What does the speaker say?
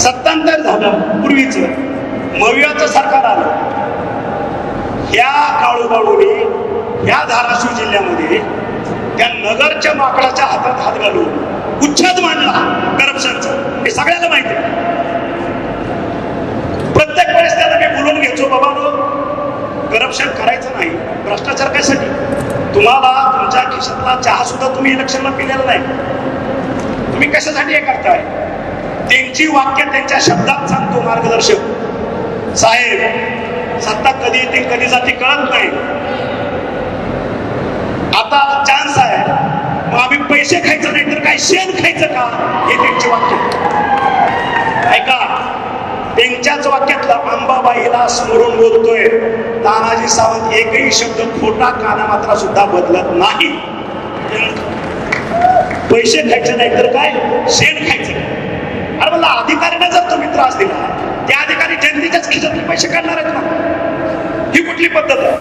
सत्तांतर झालं पूर्वीच. मवियाचं सरकार आलं. या काळूबाळूने या धाराशिव जिल्ह्यामध्ये त्या नगरच्या माकडाच्या हातात हात घालून उच्छेद मांडला करप्शनचा हे सगळ्याला माहिती आहे. प्रत्येक वेळेस त्याला मी बोलून घ्यायचो बाबा करप्शन करायचं नाही. भ्रष्टाचार कशासाठी? तुम्हाला तुमच्या खिशातला चहा सुद्धा तुम्ही इलेक्शनला पिलेला नाही. तुम्ही कशासाठी हे करताय? त्यांची वाक्य त्यांच्या शब्दात सांगतो मार्गदर्शक. साहेब सत्ता कधी येते कधी जाते कळत नाही. आता चान्स आहे. मग आम्ही पैसे खायचं नाही तर काय? शेण खायचं का? हे त्यांचे वाक्य. ऐका त्यांच्याच वाक्यातला अंबाबाईला स्मरून बोलतोय. तानाजी सावंत एकही शब्द खोटा काना मात्रा सुद्धा बदलत नाही. पैसे खायचे नाही तर काय? शेण त्रास दिला. त्या अधिकारी जनतेच्याच खिशातले पैसे काढणार आहेत ना? ही कुठली पद्धत आहे?